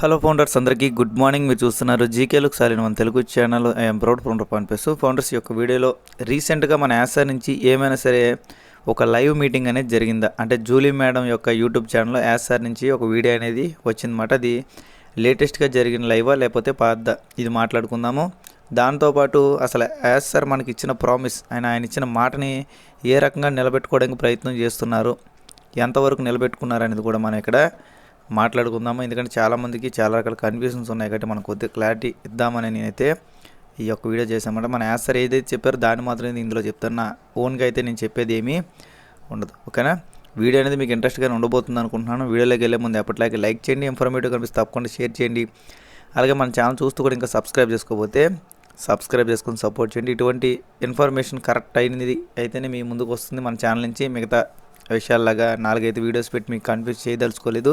Hello founders అందరికీ good morning. మీరు చూస్తున్నారు జీకేలకు సాలిన మన Telugu channel I'm proud founder పనిపిస్తూ founders యొక్క వీడియోలో రీసెంట్గా మన యాసర్ నుంచి ఏమైనా సరే ఒక లైవ్ మీటింగ్ అనేది జరిగిందా? అంటే జూలీ మేడం యొక్క యూట్యూబ్ ఛానల్లో యాసర్ నుంచి ఒక వీడియో అనేది వచ్చిందన్నమాట. అది లేటెస్ట్గా జరిగిన లైవా లేకపోతే పాత ఇది మాట్లాడుకుందాము. దాంతోపాటు అసలు యాస్ సార్ మనకి ఇచ్చిన ప్రామిస్ ఆయన ఆయన ఇచ్చిన మాటని ఏ రకంగా నిలబెట్టుకోవడానికి ప్రయత్నం చేస్తున్నారు? ఎంతవరకు నిలబెట్టుకున్నారు అనేది కూడా మనం ఇక్కడ మాట్లాడుకుందాము. ఎందుకంటే చాలామందికి చాలా రకాల కన్ఫ్యూజన్స్ ఉన్నాయి కాబట్టి మనం కొద్దిగా క్లారిటీ ఇద్దామని నేనైతే ఈ యొక్క వీడియో చేశామంటే మన యాన్సర్ ఏదైతే చెప్పారో దాన్ని మాత్రమే ఇందులో చెప్తాను. నా ఓన్గా అయితే నేను చెప్పేది ఏమీ ఉండదు. ఓకేనా? వీడియో అనేది మీకు ఇంట్రెస్ట్గానే ఉండబోతుంది అనుకుంటున్నాను. వీడియోలోకి వెళ్ళే ముందు ఎప్పటిలాగే లైక్ చేయండి. ఇన్ఫర్మేటివ్ కనిపిస్తే తప్పకుండా షేర్ చేయండి. అలాగే మన ఛానల్ చూస్తూ కూడా ఇంకా సబ్స్క్రైబ్ చేసుకోకపోతే సబ్స్క్రైబ్ చేసుకొని సపోర్ట్ చేయండి. ఇటువంటి ఇన్ఫర్మేషన్ కరెక్ట్ అయినది అయితేనే మీ ముందుకు వస్తుంది. మన ఛానల్ నుంచి మిగతా విషయాల్లాగా నాలుగైదు వీడియోస్ పెట్టి మీకు కన్ఫ్యూజ్ చేయదలుచుకోలేదు.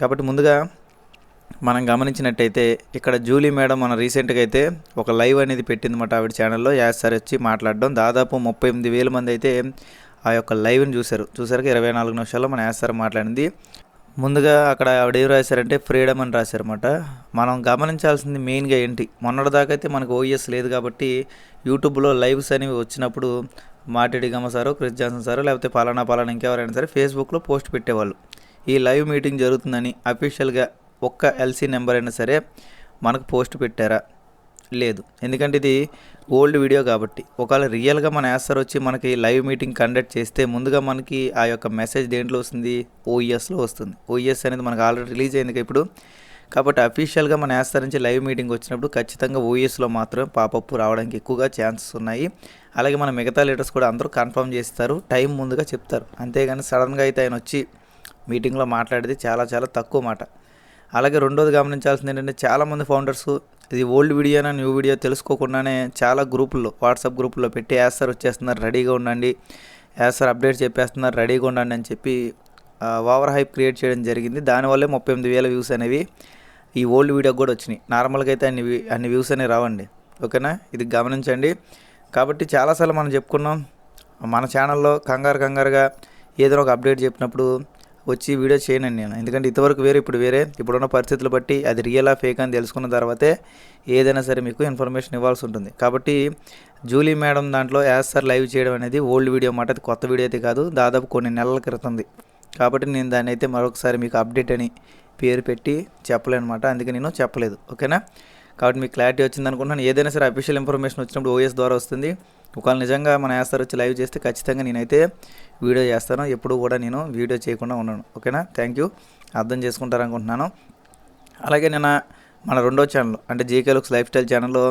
కాబట్టి ముందుగా మనం గమనించినట్టయితే ఇక్కడ జూలీ మేడం మన రీసెంట్గా అయితే ఒక లైవ్ అనేది పెట్టిందన్నమాట ఆవిడ ఛానల్లో. యాస్ సార్ వచ్చి మాట్లాడడం. దాదాపు ముప్పై ఎనిమిది వేల మంది అయితే ఆ యొక్క లైవ్ని చూశారు. చూసారు ఇరవై నాలుగు నిమిషాల్లో మన యాస్ సార్ మాట్లాడింది. ముందుగా అక్కడ ఆవిడ ఏం రాశారంటే ఫ్రీడమ్ అని రాశారన్నమాట. మనం గమనించాల్సింది మెయిన్గా ఏంటి? మొన్నటిదాకా అయితే మనకు ఓఎస్ లేదు కాబట్టి యూట్యూబ్లో లైవ్స్ అనేవి వచ్చినప్పుడు మాటిడి గమ్మ సారు క్రిస్ జాన్సన్ సారు లేకపోతే పలానా పలానా ఇంకెవరైనా సరే ఫేస్బుక్లో పోస్ట్ పెట్టేవాళ్ళు. ఈ లైవ్ మీటింగ్ జరుగుతుందని అఫీషియల్గా ఒక్క ఎల్సీ నెంబర్ అయినా సరే మనకు పోస్ట్ పెట్టారా? లేదు. ఎందుకంటే ఇది ఓల్డ్ వీడియో కాబట్టి. ఒకవేళ రియల్గా మన యాసర్ వచ్చి మనకి లైవ్ మీటింగ్ కండక్ట్ చేస్తే ముందుగా మనకి ఆ యొక్క మెసేజ్ దేంట్లో వస్తుంది? ఓఈఎస్లో వస్తుంది. ఓఈఎస్ అనేది మనకు ఆల్రెడీ రిలీజ్ అయింది ఇప్పుడు. కాబట్టి అఫీషియల్గా మన యాసర్ నుంచి లైవ్ మీటింగ్ వచ్చినప్పుడు ఖచ్చితంగా ఓఎస్లో మాత్రం పాపప్ రావడానికి ఎక్కువగా ఛాన్సెస్ ఉన్నాయి. అలాగే మన మిగతా లీడర్స్ కూడా అందరూ కన్ఫర్మ్ చేస్తారు. టైం ముందుగా చెప్తారు. అంతేగాని సడన్గా అయితే ఆయన వచ్చి మీటింగ్లో మాట్లాడేది చాలా చాలా తక్కువ మాట. అలాగే రెండోది గమనించాల్సింది ఏంటంటే చాలామంది ఫౌండర్స్ ఇది ఓల్డ్ వీడియోనా న్యూ వీడియో తెలుసుకోకుండానే చాలా గ్రూపుల్లో వాట్సాప్ గ్రూపుల్లో పెట్టి యాసర్ వచ్చేస్తున్నారు రెడీగా ఉండండి. యాసర్ అప్డేట్ చెప్పేస్తున్నారు రెడీగా ఉండండి అని చెప్పి ఓవర్ హైప్ క్రియేట్ చేయడం జరిగింది. దానివల్లే ముప్పై ఎనిమిది వేల వ్యూస్ అనేవి ఈ ఓల్డ్ వీడియోకి కూడా వచ్చినాయి. నార్మల్గా అయితే అన్ని అన్ని వ్యూస్ అనేవి రావండి. ఓకేనా? ఇది గమనించండి. కాబట్టి చాలాసార్లు మనం చెప్పుకున్నాం మన ఛానల్లో కంగారు కంగారుగా ఏదైనా ఒక అప్డేట్ చెప్పినప్పుడు వచ్చి వీడియో చేయనండి నేను. ఎందుకంటే ఇంతవరకు వేరే ఇప్పుడు వేరే ఇప్పుడున్న పరిస్థితులు బట్టి అది రియలా ఫేక్ అని తెలుసుకున్న తర్వాతే ఏదైనా సరే మీకు ఇన్ఫర్మేషన్ ఇవ్వాల్సి ఉంటుంది. కాబట్టి జూలీ మేడం దాంట్లో యాజ్ సార్ లైవ్ చేయడం అనేది ఓల్డ్ వీడియో మాట. అది కొత్త వీడియో అయితే కాదు దాదాపు కొన్ని నెలల క్రితంది. కాబట్టి నేను దాన్ని అయితే మరొకసారి మీకు అప్డేట్ అని పేరు పెట్టి చెప్పలేను అనమాట అందుకే నేను చెప్పలేదు. ఓకేనా? కాబట్టి మీకు క్లారిటీ వచ్చింది అనుకుంటున్నాను ఏదైనా సరే అఫీషియల్ ఇన్ఫర్మేషన్ వచ్చినప్పుడు ఓఎస్ ద్వారా వస్తుంది. ఒకవేళ నిజంగా మన యాస్తారు వచ్చి లైవ్ చేస్తే ఖచ్చితంగా నేనైతే వీడియో చేస్తాను. ఎప్పుడు కూడా నేను వీడియో చేయకుండా ఉన్నాను. ఓకేనా? థ్యాంక్ యూ అర్థం చేసుకుంటారనుకుంటున్నాను. అలాగే నిన్న మన రెండో ఛానల్ అంటే జేకే లుక్స్ లైఫ్ స్టైల్ ఛానల్లో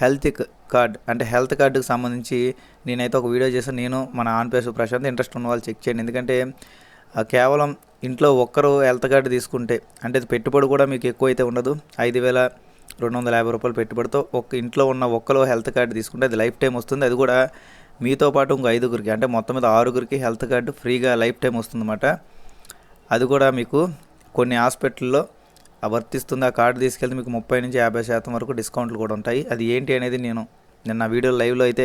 హెల్త్ కార్డ్ అంటే హెల్త్ కార్డుకి సంబంధించి నేనైతే ఒక వీడియో చేశాను. నేను మన ఆన్పేసు ప్రశాంత్ ఇంట్రెస్ట్ ఉన్న వాళ్ళు చెక్ చేయండి. ఎందుకంటే కేవలం ఇంట్లో ఒక్కరు హెల్త్ కార్డు తీసుకుంటే అంటే పెట్టుబడి కూడా మీకు ఎక్కువ అయితే ఉండదు. ఐదు వేల రెండు వందల యాభై రూపాయలు పెట్టుబడితో ఒక ఇంట్లో ఉన్న ఒక్కలో హెల్త్ కార్డు తీసుకుంటే అది లైఫ్ టైం వస్తుంది. అది కూడా మీతో పాటు ఇంకో ఐదుగురికి అంటే మొత్తం మీద ఆరుగురికి హెల్త్ కార్డు ఫ్రీగా లైఫ్ టైం వస్తుందన్నమాట. అది కూడా మీకు కొన్ని హాస్పిటల్లో ఆ వర్తిస్తుంది. ఆ కార్డు తీసుకెళ్తే మీకు ముప్పై నుంచి యాభై శాతం వరకు డిస్కౌంట్లు కూడా ఉంటాయి. అది ఏంటి అనేది నేను నిన్న వీడియో లైవ్లో అయితే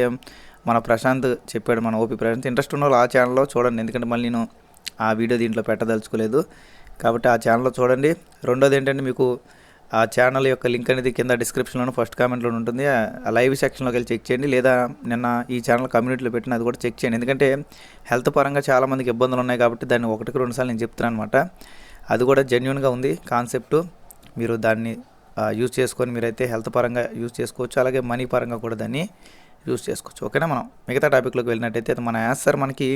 మన ప్రశాంత్ చెప్పాడు మన ఓపీ ప్రశాంత్. ఇంట్రెస్ట్ ఉన్న వాళ్ళు ఆ ఛానల్లో చూడండి ఎందుకంటే మళ్ళీ నేను ఆ వీడియో దీంట్లో పెట్టదలుచుకోలేదు. కాబట్టి ఆ ఛానల్లో చూడండి. రెండోది ఏంటంటే మీకు ఆ ఛానల్ యొక్క లింక్ అనేది కింద డిస్క్రిప్షన్లోను ఫస్ట్ కామెంట్లో ఉంటుంది. ఆ లైవ్ సెక్షన్లోకి వెళ్ళి చెక్ చేయండి. లేదా నిన్న ఈ ఛానల్ కమ్యూనిటీలో పెట్టిన అది కూడా చెక్ చేయండి. ఎందుకంటే హెల్త్ పరంగా చాలామందికి ఇబ్బందులు ఉన్నాయి కాబట్టి దాన్ని ఒకటికి రెండు సార్లు నేను చెప్తున్నాను అనమాట అది కూడా జెన్యున్గా ఉంది కాన్సెప్ట్ మీరు దాన్ని యూజ్ చేసుకొని మీరైతే హెల్త్ పరంగా యూజ్ చేసుకోవచ్చు. అలాగే మనీ పరంగా కూడా దాన్ని యూజ్ చేసుకోవచ్చు. ఓకేనా మనం? మిగతా టాపిక్లోకి వెళ్ళినట్టయితే మన మన యాన్సర్ మనకి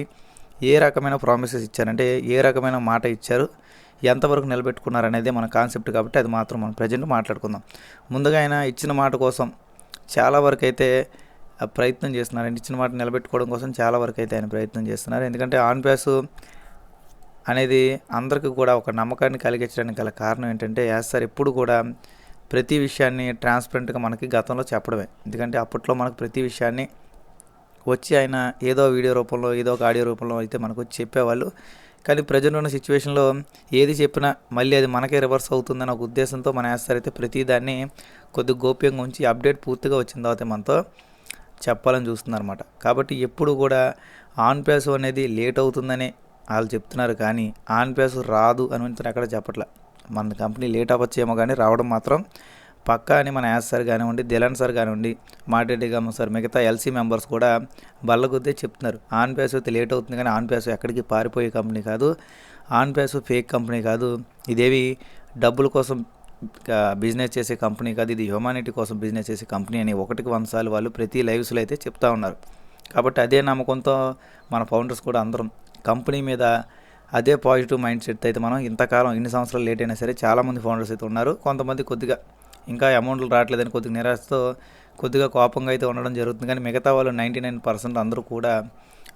ఏ రకమైన ప్రామిసెస్ ఇచ్చారంటే ఏ రకమైన మాట ఇచ్చారు? ఎంతవరకు నిలబెట్టుకున్నారు అనేది మన కాన్సెప్ట్ కాబట్టి అది మాత్రం మనం ప్రజెంట్ మాట్లాడుకుందాం. ముందుగా ఆయన ఇచ్చిన మాట కోసం చాలా వరకు అయితే ప్రయత్నం చేస్తున్నారు. ఇచ్చిన మాట నిలబెట్టుకోవడం కోసం చాలా వరకు అయితే ఆయన ప్రయత్నం చేస్తున్నారు. ఎందుకంటే ఆన్ ప్యాస్ అనేది అందరికీ కూడా ఒక నమ్మకాన్ని కలిగించడానికి గల కారణం ఏంటంటే యాస్ సార్ ఎప్పుడు కూడా ప్రతి విషయాన్ని ట్రాన్స్పరెంట్గా మనకి గతంలో చెప్పడమే. ఎందుకంటే అప్పట్లో మనకు ప్రతి విషయాన్ని వచ్చి ఆయన ఏదో వీడియో రూపంలో ఏదో ఒక ఆడియో రూపంలో అయితే మనకు వచ్చి చెప్పేవాళ్ళు. కానీ ప్రజలు ఉన్న సిచ్యువేషన్లో ఏది చెప్పినా మళ్ళీ అది మనకే రివర్స్ అవుతుందన్న ఒక ఉద్దేశంతో మన వేస్తారైతే అయితే ప్రతి దాన్ని కొద్ది గోప్యంగా ఉంచి అప్డేట్ పూర్తిగా వచ్చిన తర్వాత మనతో చెప్పాలని చూస్తున్నారన్నమాట. కాబట్టి ఎప్పుడు కూడా ఆన్ పేస్ అనేది లేట్ అవుతుందని వాళ్ళు చెప్తున్నారు కానీ ఆన్ పేస్ రాదు అని ఎక్కడ చెప్పట్లే. మన కంపెనీ లేట్ అవ్వచ్చేమో కానీ రావడం మాత్రం పక్కా అని మన యాస్ సార్ కానివ్వండి దిలన్ సార్ కానివ్వండి మాటెడ్డి గమ్మ సార్ మిగతా ఎల్సీ మెంబర్స్ కూడా బల్ల కొద్దే చెప్తున్నారు. ఆన్ ప్యాస్ అయితే లేట్ అవుతుంది కానీ ఆన్ ప్యాస్ ఎక్కడికి పారిపోయే కంపెనీ కాదు. ఆన్ ప్యాస్ ఫేక్ కంపెనీ కాదు. ఇదేవి డబ్బుల కోసం బిజినెస్ చేసే కంపెనీ కాదు. ఇది హ్యూమానిటీ కోసం బిజినెస్ చేసే కంపెనీ అని ఒకటికి వంశాలు వాళ్ళు ప్రతి లైవ్స్లో అయితే చెప్తా ఉన్నారు. కాబట్టి అదే నమ్మకంతో మన ఫౌండర్స్ కూడా అందరం కంపెనీ మీద అదే పాజిటివ్ మైండ్ సెట్ అయితే మనం ఇంతకాలం ఇన్ని సంవత్సరాలు లేట్ అయినా సరే చాలామంది ఫౌండర్స్ అయితే ఉన్నారు. కొంతమంది కొద్దిగా ఇంకా అమౌంట్లు రావట్లేదని కొద్దిగా నిరాశతో కొద్దిగా కోపంగా అయితే ఉండడం జరుగుతుంది. కానీ మిగతా వాళ్ళు నైంటీ నైన్ పర్సెంట్ అందరూ కూడా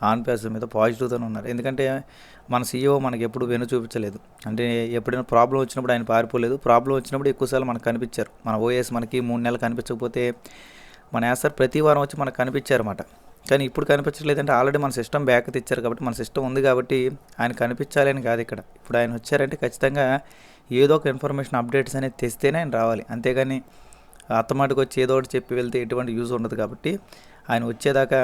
ఆన్ ప్యాస్ మీద పాజిటివ్తోనే ఉన్నారు. ఎందుకంటే మన సీఈఓ మనకి ఎప్పుడు వెను చూపించలేదు. అంటే ఎప్పుడైనా ప్రాబ్లం వచ్చినప్పుడు ఆయన పారిపోలేదు. ప్రాబ్లం వచ్చినప్పుడు ఎక్కువసార్లు మనకు కనిపించారు. మన ఓఎస్ మనకి మూడు నెలలు కనిపించకపోతే మన యాసర్ ప్రతి వారం వచ్చి మనకు కనిపించారన్నమాట. కానీ ఇప్పుడు కనిపించట్లేదంటే ఆల్రెడీ మన సిస్టమ్ బ్యాక్ తెచ్చారు కాబట్టి మన సిస్టమ్ ఉంది కాబట్టి ఆయన కనిపించాలని కాదు ఇక్కడ. ఇప్పుడు ఆయన వచ్చారంటే ఖచ్చితంగా ఏదో ఒక ఇన్ఫర్మేషన్ అప్డేట్స్ అనేది తెస్తేనే ఆయన రావాలి. అంతేగాని అత్తమాటికి వచ్చి ఏదో ఒకటి చెప్పి వెళ్తే ఎటువంటి యూజ్ ఉండదు కాబట్టి ఆయన వచ్చేదాకా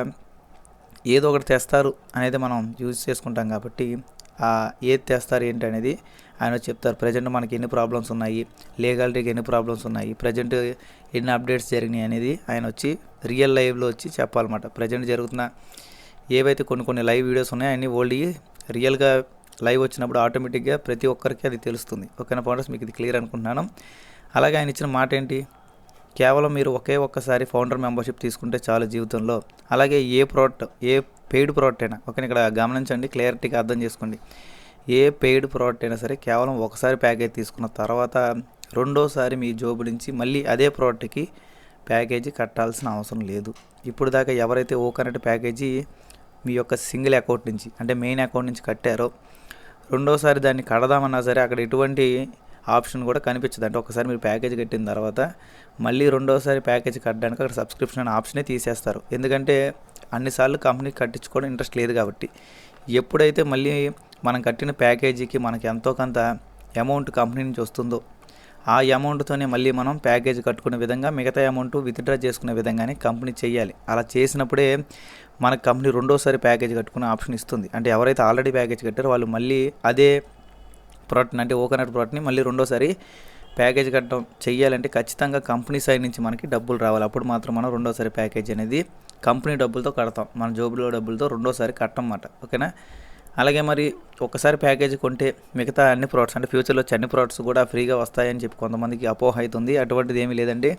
ఏదో ఒకటి తెస్తారు అనేది మనం యూజ్ చేసుకుంటాం కాబట్టి ఏది తెస్తారు ఏంటి అనేది ఆయన చెప్తారు. ప్రజెంట్ మనకి ఎన్ని ప్రాబ్లమ్స్ ఉన్నాయి? లీగాలిటీకి ఎన్ని ప్రాబ్లమ్స్ ఉన్నాయి? ప్రజెంట్ ఎన్ని అప్డేట్స్ జరిగినాయి అనేది ఆయన వచ్చి రియల్ లైవ్లో వచ్చి చెప్పాలన్నమాట. ప్రజెంట్ జరుగుతున్న ఏవైతే కొన్ని కొన్ని లైవ్ వీడియోస్ ఉన్నాయో అన్నీ ఓల్డ్ రియల్గా లైవ్ వచ్చినప్పుడు ఆటోమేటిక్గా ప్రతి ఒక్కరికి అది తెలుస్తుంది. ఓకేనా ఫౌండర్స్? మీకు ఇది క్లియర్ అనుకుంటున్నాను. అలాగే ఆయన ఇచ్చిన మాట ఏంటి? కేవలం మీరు ఒకే ఒక్కసారి ఫౌండర్ మెంబర్షిప్ తీసుకుంటే చాలు జీవితంలో. అలాగే ఏ ప్రోడక్ట్ ఏ పెయిడ్ ప్రోడక్ట్ అయినా ఓకే ఇక్కడ గమనించండి క్లియరిటీగా అర్థం చేసుకోండి. ఏ పెయిడ్ ప్రోడక్ట్ అయినా సరే కేవలం ఒకసారి ప్యాకేజ్ తీసుకున్న తర్వాత రెండోసారి మీ జోబు నుంచి మళ్ళీ అదే ప్రోడక్ట్కి ప్యాకేజీ కట్టాల్సిన అవసరం లేదు. ఇప్పుడు దాకా ఎవరైతే ఓ కనెక్ట్ ప్యాకేజీ మీ యొక్క సింగిల్ అకౌంట్ నుంచి అంటే మెయిన్ అకౌంట్ నుంచి కట్టారో రెండోసారి దాన్ని కడదామన్నా సరే అక్కడ ఎటువంటి ఆప్షన్ కూడా కనిపించదు. అంటే ఒకసారి మీరు ప్యాకేజ్ కట్టిన తర్వాత మళ్ళీ రెండోసారి ప్యాకేజ్ కట్టడానికి అక్కడ సబ్స్క్రిప్షన్ అనే ఆప్షనే తీసేస్తారు. ఎందుకంటే అన్నిసార్లు కంపెనీ కట్టించుకోవడం ఇంట్రెస్ట్ లేదు కాబట్టి. ఎప్పుడైతే మళ్ళీ మనం కట్టిన ప్యాకేజీకి మనకి ఎంతో కొంత అమౌంట్ కంపెనీ నుంచి వస్తుందో ఆ అమౌంట్తోనే మళ్ళీ మనం ప్యాకేజ్ కట్టుకునే విధంగా మిగతా అమౌంట్ విత్డ్రా చేసుకునే విధంగానే కంపెనీ చేయాలి. అలా చేసినప్పుడే మన కంపెనీ రెండోసారి ప్యాకేజ్ కట్టుకునే ఆప్షన్ ఇస్తుంది. అంటే ఎవరైతే ఆల్రెడీ ప్యాకేజ్ కట్టారో వాళ్ళు మళ్ళీ అదే ప్రోడక్ట్ని అంటే ఓకనట్ ప్రోడక్ట్ని మళ్ళీ రెండోసారి ప్యాకేజ్ కట్టడం చెయ్యాలంటే ఖచ్చితంగా కంపెనీ సైడ్ నుంచి మనకి డబ్బులు రావాలి. అప్పుడు మాత్రం మనం రెండోసారి ప్యాకేజ్ అనేది కంపెనీ డబ్బులతో కడతాం. మన జోబులో డబ్బులతో రెండోసారి కట్టమాట ఓకేనా? అలాగే మరి ఒకసారి ప్యాకేజ్ కొంటే మిగతా అన్ని ప్రోడక్ట్స్ అంటే ఫ్యూచర్లో వచ్చే అన్ని ప్రోడక్ట్స్ కూడా ఫ్రీగా వస్తాయని చెప్పి కొంతమందికి అపోహ అవుతుంది అటువంటిది ఏమీ లేదండి.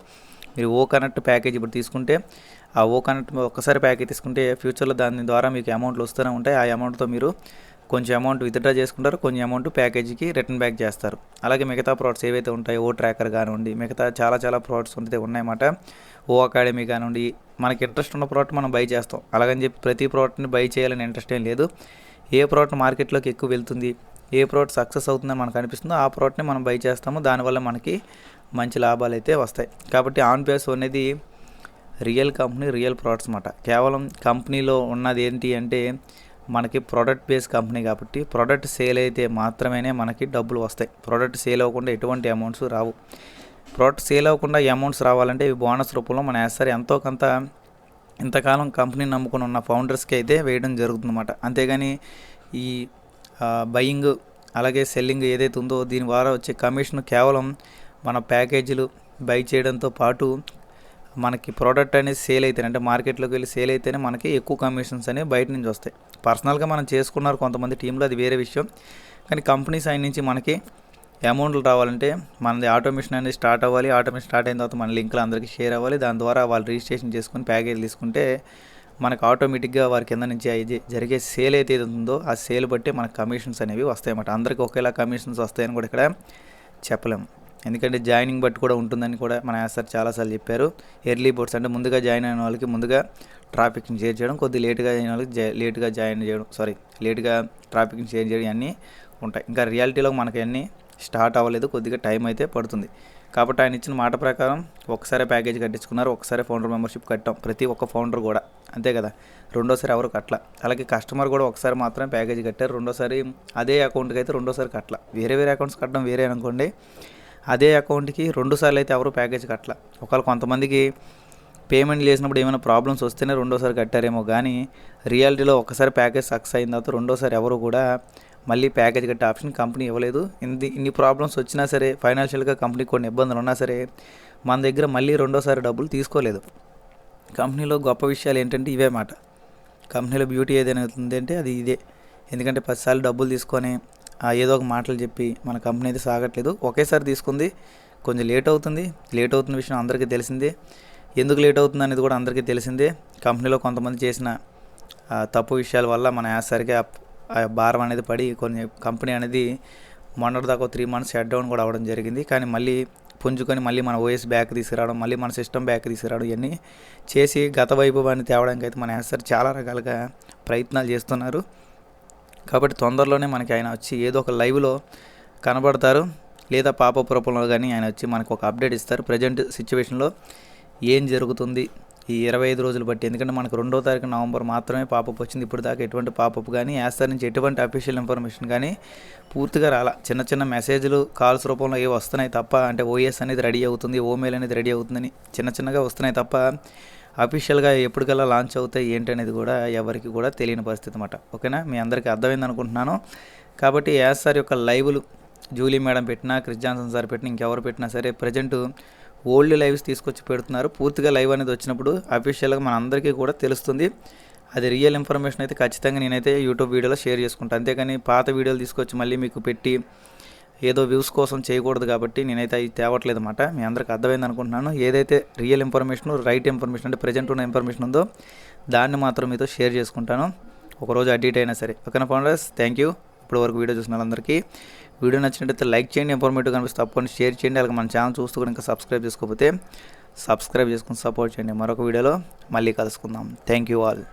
మీరు ఓ కనెక్ట్ ప్యాకేజ్ ఇప్పుడు తీసుకుంటే ఆ ఓ కనెక్ట్ ఒక్కసారి ప్యాకేజ్ తీసుకుంటే ఫ్యూచర్లో దాని ద్వారా మీకు అమౌంట్లు వస్తూనే ఉంటాయి. ఆ అమౌంట్తో మీరు కొంచెం అమౌంట్ విత్డ్రా చేసుకుంటారు. కొంచెం అమౌంట్ ప్యాకేజీకి రిటర్న్ బ్యాక్ చేస్తారు. అలాగే మిగతా ప్రోడక్ట్స్ ఏవైతే ఉంటాయో ఓ ట్రాకర్ కానివ్వండి మిగతా చాలా చాలా ప్రోడక్ట్స్ ఉంటే ఉన్నాయన్నమాట. ఓ అకాడమీ కానివ్వండి మనకి ఇంట్రెస్ట్ ఉన్న ప్రోడక్ట్ మనం బై చేస్తాం. అలాగని చెప్పి ప్రతి ప్రోడక్ట్ని బై చేయాలని ఇంట్రెస్ట్ ఏం లేదు. ఏ ప్రోడక్ట్ మార్కెట్లోకి ఎక్కువ వెళ్తుంది ఏ ప్రోడక్ట్ సక్సెస్ అవుతుందని మనకు అనిపిస్తుందో ఆ ప్రోడక్ట్ని మనం బై చేస్తాము. దానివల్ల మనకి మంచి లాభాలు అయితే వస్తాయి. కాబట్టి ఆన్ పేస్ అనేది రియల్ కంపెనీ రియల్ ప్రోడక్ట్స్ అన్నమాట. కేవలం కంపెనీలో ఉన్నది ఏంటి అంటే మనకి ప్రోడక్ట్ బేస్ కంపెనీ కాబట్టి ప్రోడక్ట్ సేల్ అయితే మాత్రమేనే మనకి డబ్బులు వస్తాయి. ప్రోడక్ట్ సేల్ అవ్వకుండా ఎటువంటి అమౌంట్స్ రావు. ప్రోడక్ట్ సేల్ అవ్వకుండా అమౌంట్స్ రావాలంటే ఇవి బోనస్ రూపంలో మన వేస్తారు ఎంతో కొంత ఇంతకాలం కంపెనీని నమ్ముకుని ఉన్న ఫౌండర్స్కి అయితే వేయడం జరుగుతుందన్నమాట. అంతేగాని ఈ బయింగ్ అలాగే సెల్లింగ్ ఏదైతే ఉందో దీని ద్వారా వచ్చే కమిషన్ కేవలం మన ప్యాకేజీలు బై చేయడంతో పాటు మనకి ప్రోడక్ట్ అనేది సేల్ అయితేనే అంటే మార్కెట్లోకి వెళ్ళి సేల్ అయితేనే మనకి ఎక్కువ కమిషన్స్ అనేవి బయట నుంచి వస్తాయి. పర్సనల్గా మనం చేసుకున్నారు కొంతమంది టీంలో అది వేరే విషయం. కానీ కంపెనీ సైడ్ నుంచి మనకి అమౌంట్లు రావాలంటే మనది ఆటోమేషన్ అనేది స్టార్ట్ అవ్వాలి. ఆటోమేషన్ స్టార్ట్ అయిన తర్వాత మన లింక్లు అందరికీ షేర్ అవ్వాలి. దాని ద్వారా వాళ్ళు రిజిస్ట్రేషన్ చేసుకుని ప్యాకేజ్ తీసుకుంటే మనకు ఆటోమేటిక్గా వారి కింద నుంచి జరిగే సేల్ అయితే ఉందో ఆ సేల్ బట్టి మనకు కమిషన్స్ అనేవి వస్తాయన్నమాట. అందరికీ ఒకేలా కమిషన్స్ వస్తాయని కూడా ఇక్కడ చెప్పలేము ఎందుకంటే జాయినింగ్ బట్టి కూడా ఉంటుందని కూడా మన సార్ చాలాసార్లు చెప్పారు. ఎర్లీ బోర్డ్స్ అంటే ముందుగా జాయిన్ అయిన వాళ్ళకి ముందుగా ట్రాఫిక్ని షేర్ చేయడం కొద్ది లేట్గా అయిన వాళ్ళకి లేట్గా జాయిన్ చేయడం సారీ లేట్గా ట్రాఫిక్ని షేర్ చేయడం అన్నీ ఉంటాయి. ఇంకా రియాలిటీలో మనకి అన్నీ స్టార్ట్ అవ్వలేదు కొద్దిగా టైం అయితే పడుతుంది. కాబట్టి ఆయన ఇచ్చిన మాట ప్రకారం ఒకసారి ప్యాకేజ్ కట్టించుకున్నారు ఒకసారి ఫౌండర్ మెంబర్షిప్ కట్టాం ప్రతి ఒక్క ఫౌండర్ కూడా. అంతే కదా? రెండోసారి ఎవరు కట్టల? అలాగే కస్టమర్ కూడా ఒకసారి మాత్రమే ప్యాకేజ్ కట్టారు రెండోసారి అదే అకౌంట్కి అయితే రెండోసారి కట్టల. వేరే వేరే అకౌంట్స్ కట్టడం వేరే అనుకోండి అదే అకౌంట్కి రెండుసార్లు అయితే ఎవరు ప్యాకేజ్ కట్టల. ఒకవేళ కొంతమందికి పేమెంట్ చేసినప్పుడు ఏమైనా ప్రాబ్లమ్స్ వస్తేనే రెండోసారి కట్టారేమో కానీ రియాలిటీలో ఒకసారి ప్యాకేజ్ సక్సెస్ అయిన తర్వాత రెండోసారి ఎవరు కూడా మళ్ళీ ప్యాకేజ్ కట్టే ఆప్షన్ కంపెనీ ఇవ్వలేదు. ఇన్ని ఇన్ని ప్రాబ్లమ్స్ వచ్చినా సరే ఫైనాన్షియల్గా కంపెనీ కొన్ని ఇబ్బందులు ఉన్నా సరే మన దగ్గర మళ్ళీ రెండోసారి డబ్బులు తీసుకోలేదు. కంపెనీలో గొప్ప విషయాలు ఏంటంటే ఇవే మాట. కంపెనీలో బ్యూటీ ఏదైనా అవుతుంది అంటే అది ఇదే. ఎందుకంటే పదిసార్లు డబ్బులు తీసుకొని ఏదో ఒక మాటలు చెప్పి మన కంపెనీ అయితే సాగట్లేదు. ఒకేసారి తీసుకుంది కొంచెం లేట్ అవుతుంది. లేట్ అవుతున్న విషయం అందరికీ తెలిసిందే. ఎందుకు లేట్ అవుతుంది అనేది కూడా అందరికీ తెలిసిందే. కంపెనీలో కొంతమంది చేసిన ఆ, తప్పు విషయాల వల్ల మన యాసరికి భారం అనేది పడి కొన్ని కంపెనీ అనేది మొన్నటి దాకా త్రీ మంత్స్ షట్ డౌన్ కూడా అవ్వడం జరిగింది. కానీ మళ్ళీ పుంజుకొని మళ్ళీ మన ఓఎస్ బ్యాక్ తీసుకురావడం మళ్ళీ మన సిస్టమ్ బ్యాక్ తీసుకురావడం ఇవన్నీ చేసి గత వైభవాన్ని తేవడానికి అయితే మన యాసర్ చాలా రకాలుగా ప్రయత్నాలు చేస్తున్నారు. కాబట్టి తొందరలోనే మనకి ఆయన వచ్చి ఏదో ఒక లైవ్లో కనబడతారు. లేదా పాప రూపంలో కానీ ఆయన వచ్చి మనకు ఒక అప్డేట్ ఇస్తారు. ప్రజెంట్ సిచ్యువేషన్లో ఏం జరుగుతుంది? ఈ ఇరవై ఐదు రోజులు బట్టి. ఎందుకంటే మనకు రెండో తారీఖు నవంబర్ మాత్రమే పాపప్ వచ్చింది. ఇప్పుడు దాకా ఎటువంటి పాపప్ కానీ యాస్టర్ నుంచి ఎటువంటి అఫీషియల్ ఇన్ఫర్మేషన్ కానీ పూర్తిగా రాలా. చిన్న చిన్న మెసేజ్లు కాల్స్ రూపంలో ఏవి వస్తున్నాయి తప్ప అంటే ఓఎస్ అనేది రెడీ అవుతుంది ఓమెయిల్ అనేది రెడీ అవుతుందని చిన్న చిన్నగా వస్తున్నాయి తప్ప అఫీషియల్గా ఎప్పటికల్లా లాంచ్ అవుతాయి ఏంటనేది కూడా ఎవరికి కూడా తెలియని పరిస్థితి అన్నమాట. ఓకేనా? మీ అందరికీ అర్థమైంది అనుకుంటున్నాను. కాబట్టి యాస్ సార్ యొక్క లైవ్లు జూలీ మేడం పెట్టినా క్రిస్ జాన్సన్ సార్ పెట్టినా ఇంకెవరు పెట్టినా సరే ప్రజెంట్ ఓల్డ్ లైవ్స్ తీసుకొచ్చి పెడుతున్నారు. పూర్తిగా లైవ్ అనేది వచ్చినప్పుడు అఫీషియల్గా మన అందరికీ కూడా తెలుస్తుంది. అది రియల్ ఇన్ఫర్మేషన్ అయితే ఖచ్చితంగా నేనైతే యూట్యూబ్ వీడియోలో షేర్ చేసుకుంటాను అంతేకాని పాత వీడియోలు తీసుకొచ్చి మళ్ళీ మీకు పెట్టి ఏదో వ్యూస్ కోసం చేయకూడదు కాబట్టి నేనైతే అది తేవట్లేదు అనమాట మీ అందరికి అర్థమైంది అనుకుంటున్నాను. ఏదైతే రియల్ ఇన్ఫర్మేషన్ రైట్ ఇన్ఫర్మేషన్ అంటే ప్రజెంట్ ఉన్న ఇన్ఫర్మేషన్ ఉందో దాన్ని మాత్రం మీతో షేర్ చేసుకుంటాను. ఒకరోజు అడ్డీట్ అయినా సరే. ఓకేనా ఫౌండర్స్ థ్యాంక్ యూ ఇప్పటి వరకు వీడియో చూసిన వాళ్ళందరికీ వీడియో నచ్చినట్లయితే లైక్ చేయండి ఇన్ఫర్మేటివ్ కనిపిస్తే తప్పకుండా షేర్ చేయండి అలాగే మన ఛానల్ చూస్తూ కూడా ఇంకా సబ్స్క్రైబ్ చేసుకోకపోతే సబ్స్క్రైబ్ చేసుకుని సపోర్ట్ చేయండి. మరొక వీడియోలో మళ్ళీ కలుసుకుందాం. Thank you all.